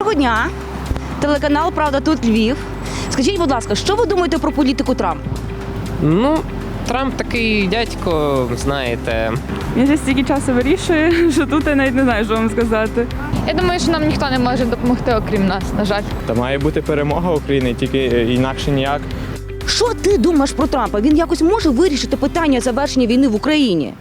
Доброго дня. Телеканал Правда тут Львів. Скажіть, будь ласка, що ви думаєте про політику Трампа? Ну, Трамп такий дядько, знаєте. Він вже стільки часу вирішує, що тут я навіть не знаю, що вам сказати. Я думаю, що нам ніхто не може допомогти, окрім нас, на жаль. Та має бути перемога України, тільки е, інакше ніяк. Що ти думаєш про Трампа? Він якось може вирішити питання завершення війни в Україні?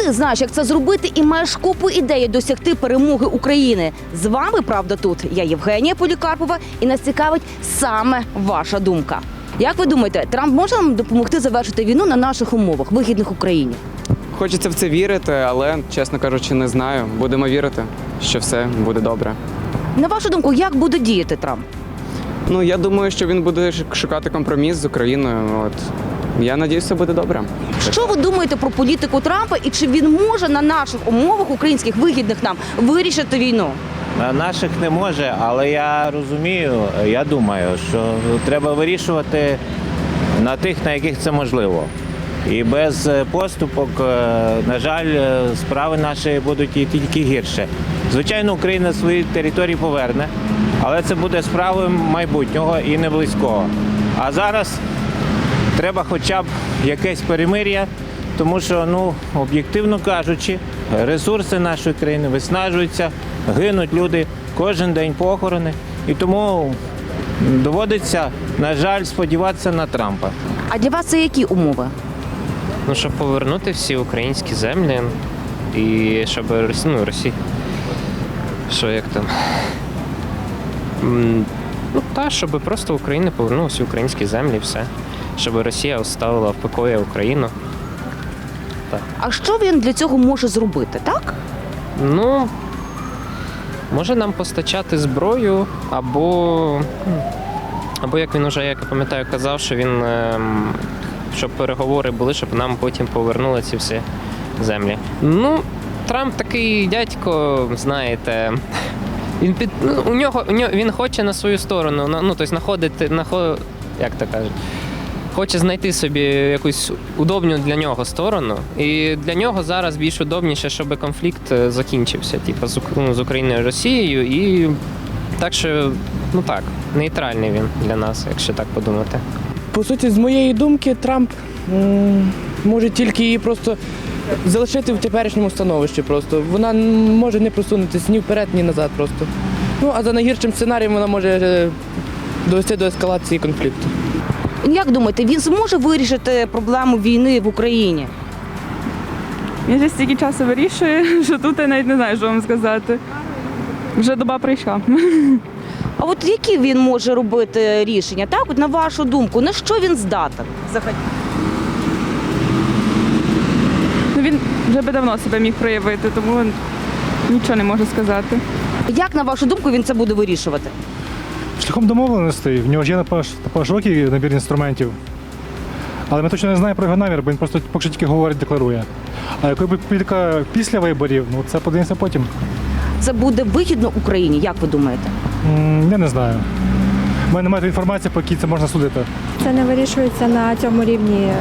Ти знаєш, як це зробити, і маєш купу ідей досягти перемоги України. З вами правда тут. Я Євгенія Полікарпова, і нас цікавить саме ваша думка. Як ви думаєте, Трамп може нам допомогти завершити війну на наших умовах, вигідних Україні? Хочеться в це вірити, але, чесно кажучи, не знаю. Будемо вірити, що все буде добре. На вашу думку, як буде діяти Трамп? Ну, я думаю, що він буде шукати компроміс з Україною. От. Я надіюсь, все буде добре. Що ви думаєте про політику Трампа і чи він може на наших умовах українських вигідних нам вирішити війну? На наших не може, але я розумію, я думаю, що треба вирішувати на тих, на яких це можливо. І без е, поступок, е, на жаль, е, справи наші будуть і тільки гірше. Звичайно, Україна свої території поверне, але це буде справою майбутнього і не близького. А зараз треба хоча б якесь перемир'я, тому що, ну, об'єктивно кажучи, ресурси нашої країни виснажуються, гинуть люди, кожен день похорони. І тому доводиться, на жаль, сподіватися на Трампа. А для вас це які умови? Ну, щоб повернути всі українські землі і щоб ну, Росі... Що як там? Ну, та, щоб просто Україна повернула всі українські землі, і все. Щоб Росія оставила в покої Україну. А що він для цього може зробити? Так Ну, може нам постачати зброю, або, або як він уже, як я пам'ятаю, казав, що він ем, щоб переговори були, щоб нам потім повернули ці всі землі. Ну, Трамп такий дядько, знаєте. Він під ну, у нього у нього він хоче на свою сторону, на- ну тобто знаходити нахо, як то кажуть, хоче знайти собі якусь удобну для нього сторону. І для нього зараз більш удобніше, щоб конфлікт е, закінчився, типу, з, ну, з Україною і Росією. І так що, ну так, нейтральний він для нас, якщо так подумати. По суті, з моєї думки, Трамп може тільки її просто залишити в теперішньому становищі. Просто вона може не просунутися ні вперед, ні назад. Просто. Ну а за найгіршим сценарієм вона може е, довести до ескалації конфлікту. Як думаєте, він зможе вирішити проблему війни в Україні? Він вже стільки часу вирішує, що тут я навіть не знаю, що вам сказати. Вже доба прийшла. А от які він може робити рішення? Так, от на вашу думку, на що він здатен? Взагалі? Ну, він вже би давно себе міг проявити, тому нічого не можу сказати. Як на вашу думку він це буде вирішувати? Шляхом домовленостей. В нього ж є на на набір інструментів. Але ми точно не знаємо про його намір, бо він просто поки що тільки говорить, декларує. А якою буде політика після виборів, ну це подивимося потім. Це буде вигідно Україні, як ви думаєте? М, Я не знаю. У мене немає інформації, по якій це можна судити. Це не вирішується на цьому рівні. Е,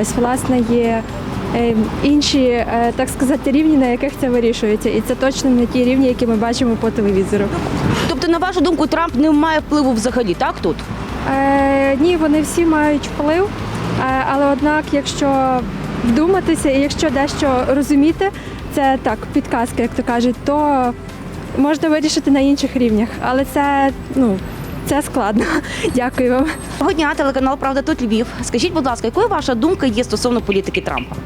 Ось, власне, є інші, е, так сказати, рівні, на яких це вирішується. І це точно не ті рівні, які ми бачимо по телевізору. Тобто, на вашу думку, Трамп не має впливу взагалі, так тут? Е, Ні, вони всі мають вплив, е, але однак, якщо вдуматися і якщо дещо розуміти, це так, підказки, як то кажуть, то можна вирішити на інших рівнях. Але це, ну, це складно. Дякую вам. Доброго дня, телеканал Правда тут Львів. Скажіть, будь ласка, якою ваша думка є стосовно політики Трампа?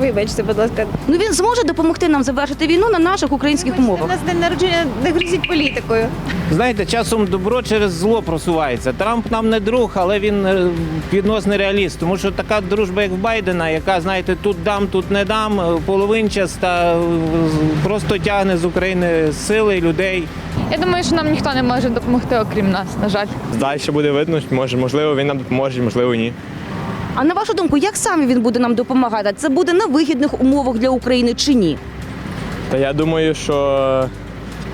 Вибачте, будь ласка, Ну він зможе допомогти нам завершити війну на наших українських у умовах. нас день народження не грозіть політикою. Знаєте, часом добро через зло просувається. Трамп нам не друг, але він е, відносний реаліст. Тому що така дружба, як в Байдена, яка, знаєте, тут дам, тут не дам, е, половинчаста, е, просто тягне з України сили людей. Я думаю, що нам ніхто не може допомогти, окрім нас, на жаль. Далі буде видно, може, можливо, він нам допоможе, можливо, ні. А на вашу думку, як саме він буде нам допомагати? Це буде на вигідних умовах для України чи ні? Та я думаю, що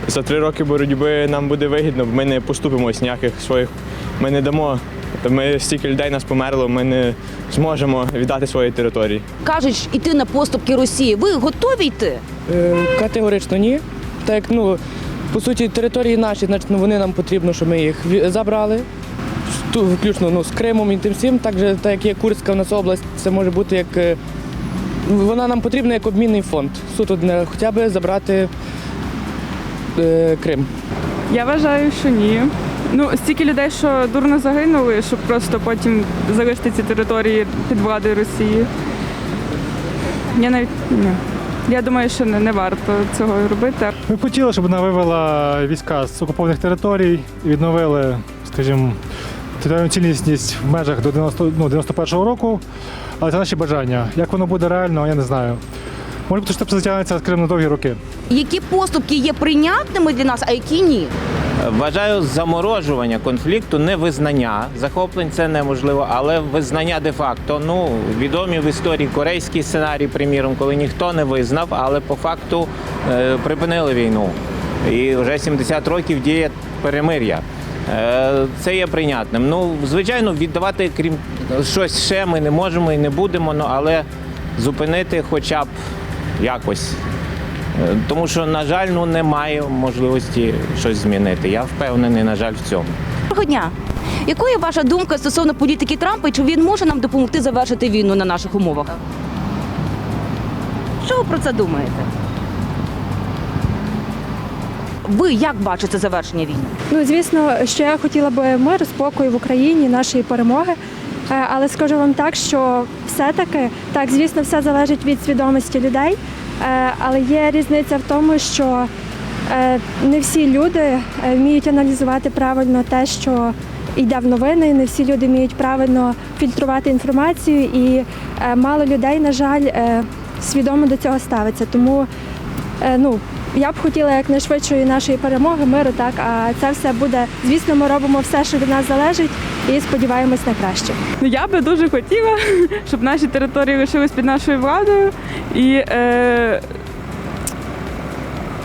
за три роки боротьби нам буде вигідно, бо ми не поступимось ніяких своїх. Ми не дамо Ми стільки людей нас померло, ми не зможемо віддати свої території. Кажуть, іти на поступки Росії. Ви готові йти? Е, Категорично ні. Так як, ну, по суті, території наші, значить, ну, вони нам потрібно, щоб ми їх забрали. Ту, включно ну, з Кримом і тим всім. Так, же, так як є Курська в нас область, це може бути як. е, Вона нам потрібна як обмінний фонд. Суто хоча б забрати е, Крим. Я вважаю, що ні. Ну, стільки людей, що дурно загинули, щоб просто потім залишити ці території під владою Росії. Я навіть ні. Я думаю, що не, не варто цього робити. Ми б хотіли, щоб вона вивела війська з окупованих територій і відновили, скажімо, територіальну цілісність в межах до 90, ну, 91-го року. Але це наші бажання. Як воно буде реально, я не знаю. Може бути, що це затягнеться Крим на довгі роки. Які поступки є прийнятними для нас, а які ні? Вважаю заморожування конфлікту, не визнання. Захоплень це неможливо, але визнання де-факто. Ну, відомі в історії корейський сценарій, приміром, коли ніхто не визнав, але по факту е, припинили війну. І вже 70 років діє перемир'я. Е, Це є прийнятним. Ну, звичайно, віддавати крім щось ще ми не можемо і не будемо, ну, але зупинити хоча б якось. Е, Тому що, на жаль, ну немає можливості щось змінити. Я впевнений, на жаль, в цьому. Доброго дня. Якою ваша думка стосовно політики Трампа і чи він може нам допомогти завершити війну на наших умовах? Що ви про це думаєте? Ви як бачите завершення війни? Ну, звісно, що я хотіла би миру, спокою в Україні, нашої перемоги. Е, Але скажу вам так, що все-таки так, звісно, все залежить від свідомості людей. Е, Але є різниця в тому, що е, не всі люди вміють аналізувати правильно те, що йде в новини. Не всі люди вміють правильно фільтрувати інформацію, і мало людей, на жаль, свідомо до цього ставиться. Тому ну, я б хотіла якнайшвидшої нашої перемоги, миру, так, а це все буде. Звісно, ми робимо все, що від нас залежить, і сподіваємось на краще. Ну, я би дуже хотіла, щоб наші території лишились під нашою владою і е,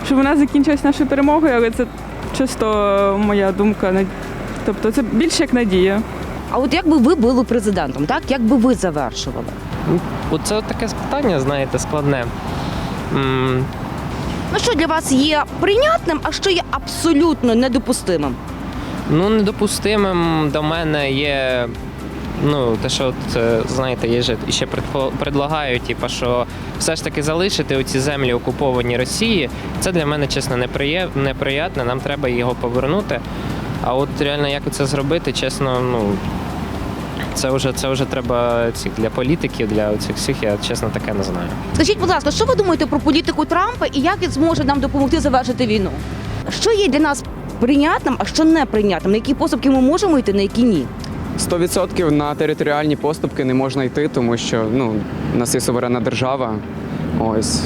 щоб вона закінчилась нашою перемогою, але це чисто моя думка. Тобто це більше як надія. А от якби ви були президентом, так? Як би ви завершували? Оце таке питання, знаєте, складне. Ну що для вас є прийнятним, а що є абсолютно недопустимим? Ну, недопустимим до мене є. Ну, те, що от, е, знаєте, є же ще предлагають, типу, що все ж таки залишити оці землі окуповані Росії. Це для мене чесно неприє... неприятне. Нам треба його повернути. А от реально як це зробити, чесно, ну це вже це вже треба цих для політиків, для цих всіх, я чесно таке не знаю. Скажіть, будь ласка, що ви думаєте про політику Трампа і як він зможе нам допомогти завершити війну? Що є для нас прийнятним, а що неприйнятним? На які поступки ми можемо йти, на які ні? 100% на територіальні поступки не можна йти, тому що ну, у нас є суверенна держава. Ось.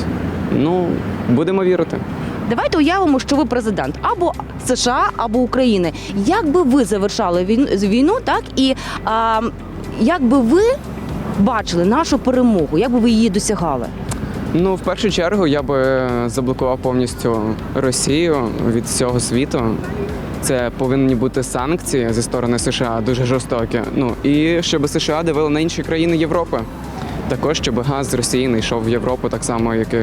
Ну, будемо вірити. Давайте уявимо, що ви президент або США, або України. Як би ви завершали війну, так і а, як би ви бачили нашу перемогу, як би ви її досягали? Ну, в першу чергу, я би заблокував повністю Росію від всього світу. Це повинні бути санкції зі сторони США дуже жорстокі. Ну і щоб США дивили на інші країни Європи. Також щоб газ з Росії не йшов в Європу, так само, як і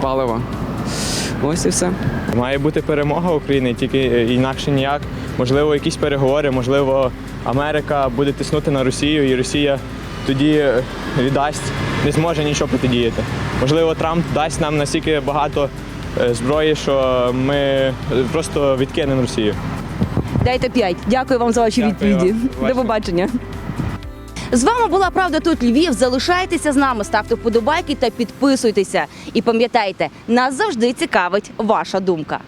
паливо. Ось і все. Має бути перемога України, тільки е, інакше ніяк. Можливо, якісь переговори, можливо, Америка буде тиснути на Росію, і Росія тоді е, віддасть, не зможе нічого протидіяти. Можливо, Трамп дасть нам настільки багато е, зброї, що ми просто відкинемо Росію. Дайте п'ять. Дякую вам за ваші Дякую відповіді. До побачення. З вами була правда тут Львів. Залишайтеся з нами, ставте вподобайки та підписуйтеся. І пам'ятайте, нас завжди цікавить ваша думка.